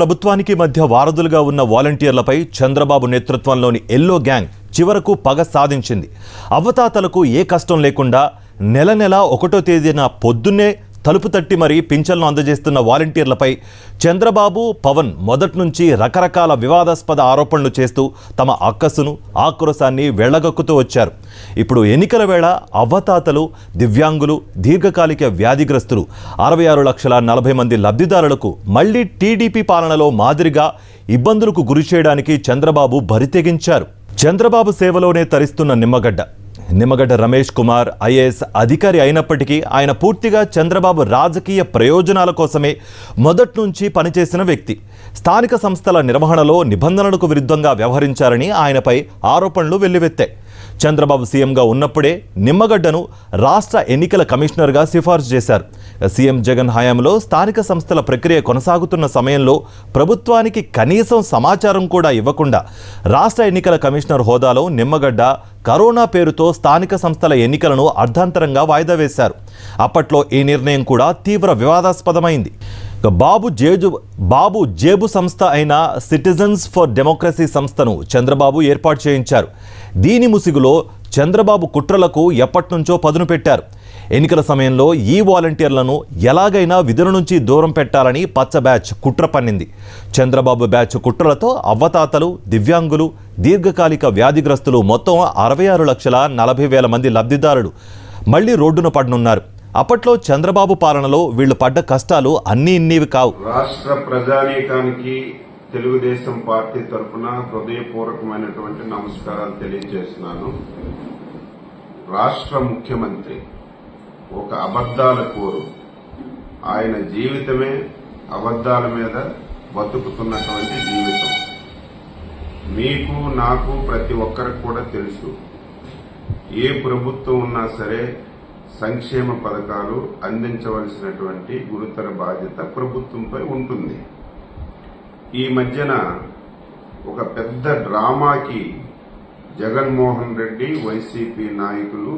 ప్రభుత్వానికి మధ్య వారధులుగా ఉన్న వాలంటీర్లపై చంద్రబాబు నేతృత్వంలోని ఎల్లో గ్యాంగ్ చివరకు పగ సాధించింది. అవతాతలకు ఏ కష్టం లేకుండా నెల నెల ఒకటో తేదీన పొద్దున్నే తలుపు తట్టి మరీ పింఛన్లు అందజేస్తున్న వాలంటీర్లపై చంద్రబాబు పవన్ మొదటి నుంచి రకరకాల వివాదాస్పద ఆరోపణలు చేస్తూ తమ అక్కసును ఆక్రోశాన్ని వెళ్ళగక్కుతూ వచ్చారు. ఇప్పుడు ఎన్నికల వేళ అవ్వతాతలు దివ్యాంగులు దీర్ఘకాలిక వ్యాధిగ్రస్తులు అరవై ఆరు లక్షల నలభై మంది లబ్ధిదారులకు మళ్ళీ టీడీపీ పాలనలో మాదిరిగా ఇబ్బందులకు గురి చేయడానికి చంద్రబాబు బరితెగించారు. చంద్రబాబు సేవలోనే తరిస్తున్న నిమ్మగడ్డ. నిమ్మగడ్డ రమేష్ కుమార్ ఐఏఎస్ అధికారి అయినప్పటికీ ఆయన పూర్తిగా చంద్రబాబు రాజకీయ ప్రయోజనాల కోసమే మొదటి నుంచి పనిచేసిన వ్యక్తి. స్థానిక సంస్థల నిర్వహణలో నిబంధనలకు విరుద్ధంగా వ్యవహరించారని ఆయనపై ఆరోపణలు వెల్లువెత్తాయి. చంద్రబాబు సీఎంగా ఉన్నప్పుడే నిమ్మగడ్డను రాష్ట్ర ఎన్నికల కమిషనర్గా సిఫార్సు చేశారు. సీఎం జగన్ హయాంలో స్థానిక సంస్థల ప్రక్రియ కొనసాగుతున్న సమయంలో ప్రభుత్వానికి కనీసం సమాచారం కూడా ఇవ్వకుండా రాష్ట్ర ఎన్నికల కమిషనర్ హోదాలో నిమ్మగడ్డ కరోనా పేరుతో స్థానిక సంస్థల ఎన్నికలను అర్ధాంతరంగా వాయిదా వేశారు. అప్పట్లో ఈ నిర్ణయం కూడా తీవ్ర వివాదాస్పదమైంది. బాబు జేజు బాబు జేబు సంస్థ అయిన సిటిజన్స్ ఫర్ డెమోక్రసీ సంస్థను చంద్రబాబు ఏర్పాటు చేయించారు. దీని ముసుగులో చంద్రబాబు కుట్రలకు ఎప్పటినుంచో పదును పెట్టారు. ఎన్నికల సమయంలో ఈ వాలంటీర్లను ఎలాగైనా విధుల నుంచి దూరం పెట్టాలని పచ్చ బ్యాచ్ కుట్ర పన్నింది. చంద్రబాబు బ్యాచ్ కుట్రలతో అవ్వతాతలు దివ్యాంగులు దీర్ఘకాలిక వ్యాధిగ్రస్తులు మొత్తం అరవై ఆరు లక్షల నలభై వేల మంది లబ్ధిదారులు మళ్ళీ రోడ్డున పడనున్నారు. అప్పట్లో చంద్రబాబు పాలనలో వీళ్ళు పడ్డ కష్టాలు అన్నీ ఇన్నివి కావు. రాష్ట్ర ప్రజానీకానికి తెలుగుదేశం పార్టీ తరఫున హృదయపూర్వకమైనటువంటి నమస్కారాలు తెలియజేస్తున్నాను. రాష్ట్ర ముఖ్యమంత్రి ఒక అబద్ధాల కోరు. ఆయన జీవితమే అబద్ధాల మీద బతుకుతున్నటువంటి జీవితం. మీకు నాకు ప్రతి ఒక్కరికి కూడా తెలుసు. ఏ ప్రభుత్వం ఉన్నా సరే సంక్షేమ పథకాలు అందించవలసినటువంటి గురుతర బాధ్యత ప్రభుత్వంపై ఉంటుంది. ఈ మధ్యన ఒక పెద్ద డ్రామాకి జగన్మోహన్ రెడ్డి వైసీపీ నాయకులు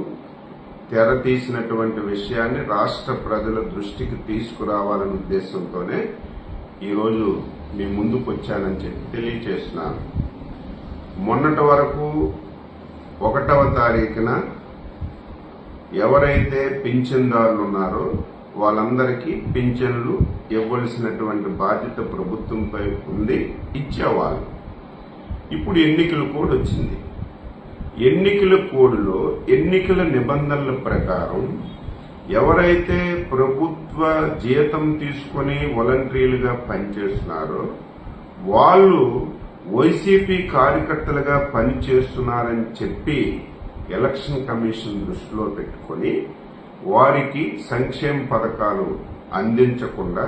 తెర తీసినటువంటి విషయాన్ని రాష్ట్ర ప్రజల దృష్టికి తీసుకురావాలనే ఉద్దేశంతోనే ఈరోజు మీ ముందుకు వచ్చానని చెప్పి తెలియచేస్తున్నాను. మొన్నటి వరకు ఒకటవ తారీఖున ఎవరైతే పింఛన్దారులు ఉన్నారో వాళ్ళందరికీ పింఛన్లు ఇవ్వవలసినటువంటి బాధ్యత ప్రభుత్వంపై ఉంది ఇచ్చేవాళ్ళు. ఇప్పుడు ఎన్నికల కోడ్ వచ్చింది. ఎన్నికల కోడ్లో ఎన్నికల నిబంధనల ప్రకారం ఎవరైతే ప్రభుత్వ జీతం తీసుకొని వాలంటీర్లుగా పనిచేస్తున్నారో వాళ్ళు వైసీపీ కార్యకర్తలుగా పనిచేస్తున్నారని చెప్పి ఎలక్షన్ కమిషన్ దృష్టిలో పెట్టుకొని వారికి సంక్షేమ పథకాలు అందించకుండా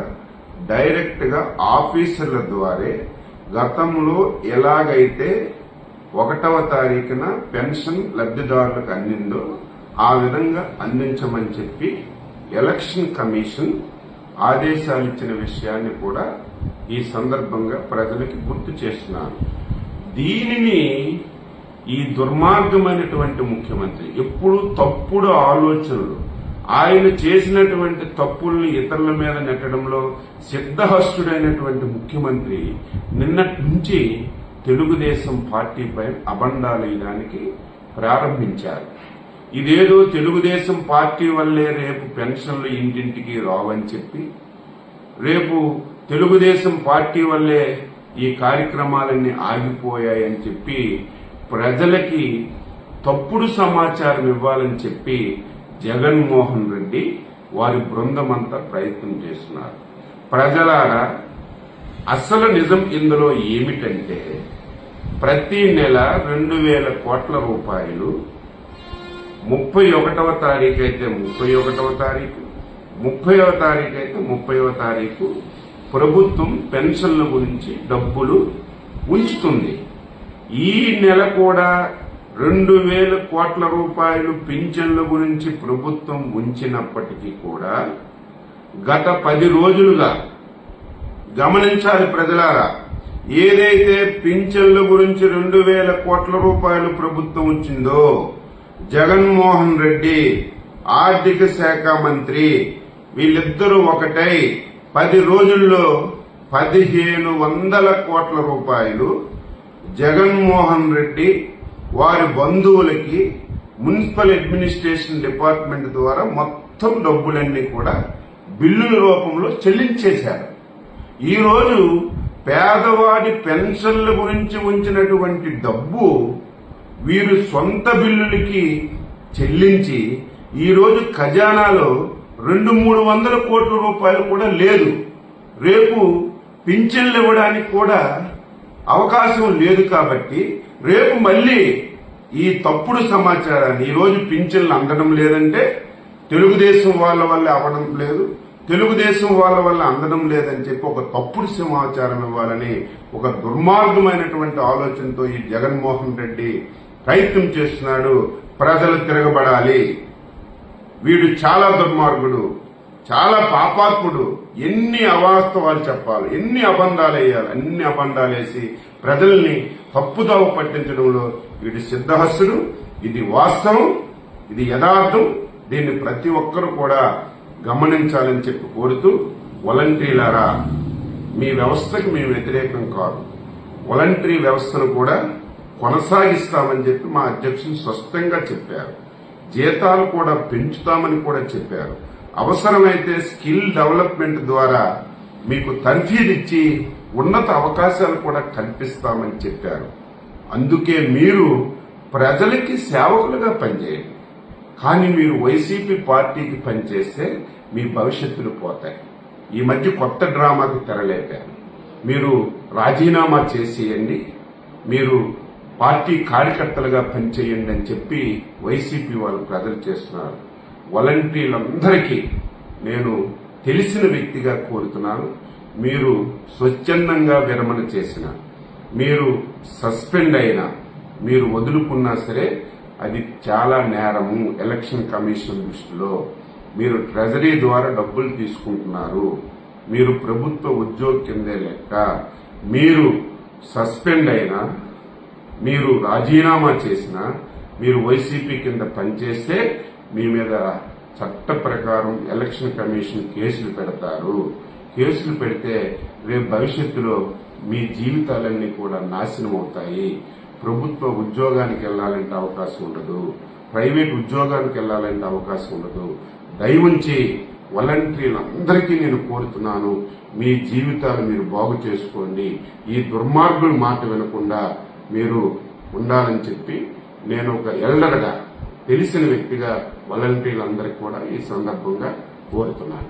డైరెక్ట్గా ఆఫీసర్ల ద్వారే గతంలో ఎలాగైతే ఒకటవ తారీఖున పెన్షన్ లబ్ధిదారులకు అందిందో ఆ విధంగా అందించమని చెప్పి ఎలక్షన్ కమిషన్ ఆదేశాలు ఇచ్చిన విషయాన్ని కూడా ఈ సందర్భంగా ప్రజలకి గుర్తు చేస్తున్నాను. దీనిని ఈ దుర్మార్గమైనటువంటి ముఖ్యమంత్రి ఎప్పుడు తప్పుడు ఆలోచనలు ఆయన చేసినటువంటి తప్పుల్ని ఇతరుల మీద నెట్టడంలో సిద్ధహస్తుడైనటువంటి ముఖ్యమంత్రి నిన్నటి నుంచి తెలుగుదేశం పార్టీపై అబండాలేయడానికి ప్రారంభించారు. ఇదేదో తెలుగుదేశం పార్టీ వల్లే రేపు పెన్షన్లు ఇంటింటికి రావని చెప్పి రేపు తెలుగుదేశం పార్టీ వల్లే ఈ కార్యక్రమాలన్నీ ఆగిపోయాయని చెప్పి ప్రజలకి తప్పుడు సమాచారం ఇవ్వాలని చెప్పి జగన్మోహన్ రెడ్డి వారి బృందం అంతా ప్రయత్నం చేస్తున్నారు. ప్రజలారా అసలు నిజం ఇందులో ఏమిటంటే ప్రతి నెల రెండు వేల కోట్ల రూపాయలు ముప్పై ఒకటవ తారీఖు అయితే ముప్పై ఒకటవ తారీఖు ముప్పైవ తారీఖు అయితే ముప్పైవ తారీఖు ప్రభుత్వం పెన్షన్ల గురించి డబ్బులు ఉంచుతుంది. ఈ నెల కూడా రెండు వేల కోట్ల రూపాయలు పింఛన్ల గురించి ప్రభుత్వం ఉంచినప్పటికీ కూడా గత పది రోజులుగా గమనించాలి ప్రజలారా ఏదైతే పింఛన్ల గురించి రెండు వేల కోట్ల రూపాయలు ప్రభుత్వం ఉంచిందో జగన్మోహన్ రెడ్డి ఆర్థిక శాఖ మంత్రి వీళ్ళిద్దరూ ఒకటై పది రోజుల్లో పదిహేను వందల కోట్ల రూపాయలు జగన్మోహన్ రెడ్డి వారి బంధువులకి మున్సిపల్ అడ్మినిస్ట్రేషన్ డిపార్ట్మెంట్ ద్వారా మొత్తం డబ్బులన్నీ కూడా బిల్లుల రూపంలో చెల్లించేశారు. ఈరోజు పేదవాడి పెన్షన్ల గురించి ఉంచినటువంటి డబ్బు వీరు సొంత బిల్లులకి చెల్లించి ఈరోజు ఖజానాలో రెండు మూడు వందల కోట్ల రూపాయలు కూడా లేదు. రేపు పింఛన్లు ఇవ్వడానికి కూడా అవకాశం లేదు కాబట్టి రేపు మళ్ళీ ఈ తప్పుడు సమాచారాన్ని ఈరోజు పింఛన్లు అందడం లేదంటే తెలుగుదేశం వాళ్ళ వల్ల అవ్వడం లేదు తెలుగుదేశం వాళ్ళ వల్ల అందడం లేదని చెప్పి ఒక తప్పుడు సమాచారం ఇవ్వాలని ఒక దుర్మార్గమైనటువంటి ఆలోచనతో ఈ జగన్మోహన్ రెడ్డి ప్రయత్నం చేస్తున్నాడు. ప్రజలు తిరగబడాలి. వీడు చాలా దుర్మార్గుడు. చాలా పాపాత్ముడు. ఎన్ని అవాస్తవాలు చెప్పాలి ఎన్ని అబంధాలు వేయాలి అన్ని అబంధాలు వేసి ప్రజల్ని తప్పుదోవ పట్టించడంలో వీడి సిద్ధహస్తుడు. ఇది వాస్తవం ఇది యథార్థం. దీన్ని ప్రతి ఒక్కరూ కూడా గమనించాలని చెప్పి కోరుతూ వాలంటీర్లారా మీ వ్యవస్థకు మేము వ్యతిరేకం కాదు. వాలంటరీ వ్యవస్థను కూడా కొనసాగిస్తామని చెప్పి మా అధ్యక్షులు స్పష్టంగా చెప్పారు. జీతాలు కూడా పెంచుతామని కూడా చెప్పారు. అవసరమైతే స్కిల్ డెవలప్మెంట్ ద్వారా మీకు తర్ఫీదు ఇచ్చి ఉన్నత అవకాశాలు కూడా కల్పిస్తామని చెప్పారు. అందుకే మీరు ప్రజలకి సేవకులుగా పనిచేయండి. కానీ మీరు వైసీపీ పార్టీకి పనిచేస్తే మీ భవిష్యత్తులు పోతాయి. ఈ మధ్య కొత్త డ్రామాకి తెరలేపారు. మీరు రాజీనామా చేసేయండి. మీరు పార్టీ కార్యకర్తలుగా పనిచేయండి అని చెప్పి వైసీపీ వాళ్ళు ప్రజలు చేస్తున్నారు. వాలంటీర్లందరికీ నేను తెలిసిన వ్యక్తిగా కోరుతున్నాను. మీరు స్వచ్ఛందంగా విరమణ చేసిన మీరు సస్పెండ్ అయినా మీరు వదులుకున్నా సరే అది చాలా నేరము. ఎలక్షన్ కమిషన్ దృష్టిలో మీరు ట్రెజరీ ద్వారా డబ్బులు తీసుకుంటున్నారు. మీరు ప్రభుత్వ ఉద్యోగి కిందే లెక్క మీరు సస్పెండ్ అయినా మీరు రాజీనామా చేసినా మీరు వైసీపీ కింద పనిచేస్తే మీ మీద చట్ట ప్రకారం ఎలక్షన్ కమిషన్ కేసులు పెడతారు. కేసులు పెడితే రేపు భవిష్యత్తులో మీ జీవితాలన్నీ కూడా నాశనం అవుతాయి. ప్రభుత్వ ఉద్యోగానికి వెళ్ళాలంటే అవకాశం ఉండదు. ప్రైవేట్ ఉద్యోగానికి వెళ్ళాలంటే అవకాశం ఉండదు. దయవుంచి వాలంటీర్లందరికీ నేను కోరుతున్నాను మీ జీవితాలు మీరు బాగు చేసుకోండి. ఈ దుర్మార్గుల మాట వినకుండా మీరు ఉండాలని చెప్పి నేను ఒక ఎల్డర్గా తెలిసిన వ్యక్తిగా వాలంటీర్లందరికీ కూడా ఈ సందర్భంగా కోరుతున్నాను.